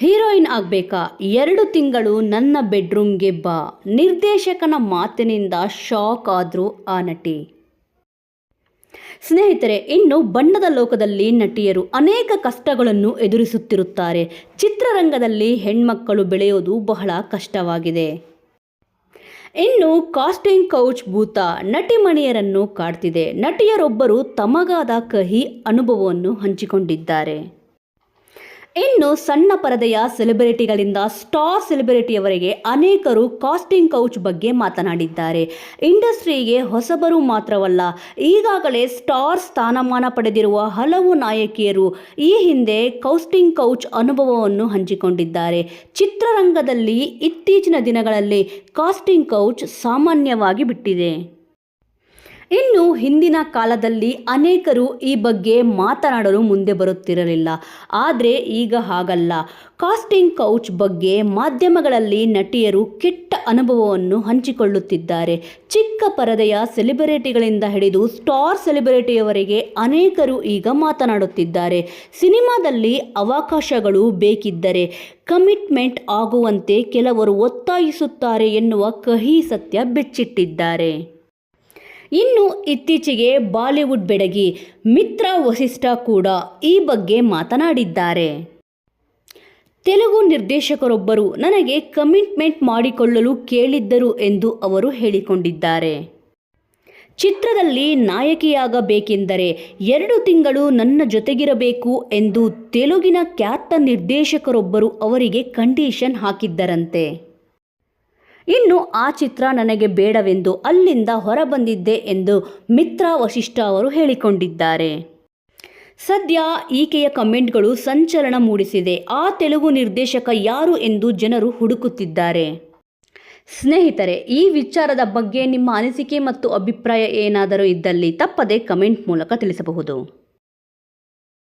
Heroine ಆಗಬೇಕಾ? ಎರಡು ತಿಂಗಳು ನನ್ನ ಬೆಡ್ರೂಮ್ಗೆ ಬಾ. ನಿರ್ದೇಶಕನ ಮಾತಿನಿಂದ ಶಾಕ್ ಆದರೂ ಆ ನಟಿ. ಸ್ನೇಹಿತರೆ, ಇನ್ನು ಬಣ್ಣದ ಲೋಕದಲ್ಲಿ ನಟಿಯರು ಅನೇಕ ಕಷ್ಟಗಳನ್ನು ಎದುರಿಸುತ್ತಿರುತ್ತಾರೆ. ಚಿತ್ರರಂಗದಲ್ಲಿ ಹೆಣ್ಮಕ್ಕಳು ಬೆಳೆಯೋದು ಬಹಳ ಕಷ್ಟವಾಗಿದೆ. ಇನ್ನು ಕಾಸ್ಟಿಂಗ್ ಕೌಚ್ ಭೂತ ನಟಿಮಣಿಯರನ್ನು ಕಾಡ್ತಿದೆ. ನಟಿಯರೊಬ್ಬರು ತಮಗಾದ ಕಹಿ ಅನುಭವವನ್ನು ಹಂಚಿಕೊಂಡಿದ್ದಾರೆ. ಇನ್ನು ಸಣ್ಣ ಪರದೆಯ ಸೆಲೆಬ್ರಿಟಿಗಳಿಂದ ಸ್ಟಾರ್ ಸೆಲೆಬ್ರಿಟಿಯವರೆಗೆ ಅನೇಕರು ಕಾಸ್ಟಿಂಗ್ ಕೌಚ್ ಬಗ್ಗೆ ಮಾತನಾಡಿದ್ದಾರೆ. ಇಂಡಸ್ಟ್ರಿಗೆ ಹೊಸಬರು ಮಾತ್ರವಲ್ಲ, ಈಗಾಗಲೇ ಸ್ಟಾರ್ ಸ್ಥಾನಮಾನ ಪಡೆದಿರುವ ಹಲವು ನಾಯಕಿಯರು ಈ ಹಿಂದೆ ಕೌಸ್ಟಿಂಗ್ ಕೌಚ್ ಅನುಭವವನ್ನು ಹಂಚಿಕೊಂಡಿದ್ದಾರೆ. ಚಿತ್ರರಂಗದಲ್ಲಿ ಇತ್ತೀಚಿನ ದಿನಗಳಲ್ಲಿ ಕಾಸ್ಟಿಂಗ್ ಕೌಚ್ ಸಾಮಾನ್ಯವಾಗಿ ಬಿಟ್ಟಿದೆ. ಇನ್ನು ಹಿಂದಿನ ಕಾಲದಲ್ಲಿ ಅನೇಕರು ಈ ಬಗ್ಗೆ ಮಾತನಾಡಲು ಮುಂದೆ ಬರುತ್ತಿರಲಿಲ್ಲ. ಆದರೆ ಈಗ ಹಾಗಲ್ಲ. ಕಾಸ್ಟಿಂಗ್ ಕೌಚ್ ಬಗ್ಗೆ ಮಾಧ್ಯಮಗಳಲ್ಲಿ ನಟಿಯರು ಕೆಟ್ಟ ಅನುಭವವನ್ನು ಹಂಚಿಕೊಳ್ಳುತ್ತಿದ್ದಾರೆ. ಚಿಕ್ಕ ಪರದೆಯ ಸೆಲೆಬ್ರಿಟಿಗಳಿಂದ ಹಿಡಿದು ಸ್ಟಾರ್ ಸೆಲೆಬ್ರಿಟಿಯವರೆಗೆ ಅನೇಕರು ಈಗ ಮಾತನಾಡುತ್ತಿದ್ದಾರೆ. ಸಿನಿಮಾದಲ್ಲಿ ಅವಕಾಶಗಳು ಬೇಕಿದ್ದರೆ ಕಮಿಟ್ಮೆಂಟ್ ಆಗುವಂತೆ ಕೆಲವರು ಒತ್ತಾಯಿಸುತ್ತಾರೆ ಎನ್ನುವ ಕಹಿ ಸತ್ಯ ಬೆಚ್ಚಿಟ್ಟಿದ್ದಾರೆ. ಇನ್ನು ಇತ್ತೀಚೆಗೆ ಬಾಲಿವುಡ್ ಬೆಡಗಿ ಮಿತ್ರ ವಸಿಷ್ಠ ಕೂಡ ಈ ಬಗ್ಗೆ ಮಾತನಾಡಿದ್ದಾರೆ. ತೆಲುಗು ನಿರ್ದೇಶಕರೊಬ್ಬರು ನನಗೆ ಕಮಿಟ್ಮೆಂಟ್ ಮಾಡಿಕೊಳ್ಳಲು ಕೇಳಿದ್ದರು ಎಂದು ಅವರು ಹೇಳಿಕೊಂಡಿದ್ದಾರೆ. ಚಿತ್ರದಲ್ಲಿ ನಾಯಕಿಯಾಗಬೇಕೆಂದರೆ ಎರಡು ತಿಂಗಳು ನನ್ನ ಜೊತೆಗಿರಬೇಕು ಎಂದು ತೆಲುಗಿನ ಖ್ಯಾತ ನಿರ್ದೇಶಕರೊಬ್ಬರು ಅವರಿಗೆ ಕಂಡೀಷನ್ ಹಾಕಿದ್ದರಂತೆ. ಇನ್ನು ಆ ಚಿತ್ರ ನನಗೆ ಬೇಡವೆಂದು ಅಲ್ಲಿಂದ ಹೊರಬಂದಿದ್ದೆ ಎಂದು ಮಿತ್ರ ವಶಿಷ್ಠ ಅವರು ಹೇಳಿಕೊಂಡಿದ್ದಾರೆ. ಸದ್ಯ ಈಕೆಯ ಕಮೆಂಟ್ಗಳು ಸಂಚಲನ ಮೂಡಿಸಿದೆ. ಆ ತೆಲುಗು ನಿರ್ದೇಶಕ ಯಾರು ಎಂದು ಜನರು ಹುಡುಕುತ್ತಿದ್ದಾರೆ. ಸ್ನೇಹಿತರೆ, ಈ ವಿಚಾರದ ಬಗ್ಗೆ ನಿಮ್ಮ ಅನಿಸಿಕೆ ಮತ್ತು ಅಭಿಪ್ರಾಯ ಏನಾದರೂ ಇದ್ದಲ್ಲಿ ತಪ್ಪದೆ ಕಮೆಂಟ್ ಮೂಲಕ ತಿಳಿಸಬಹುದು.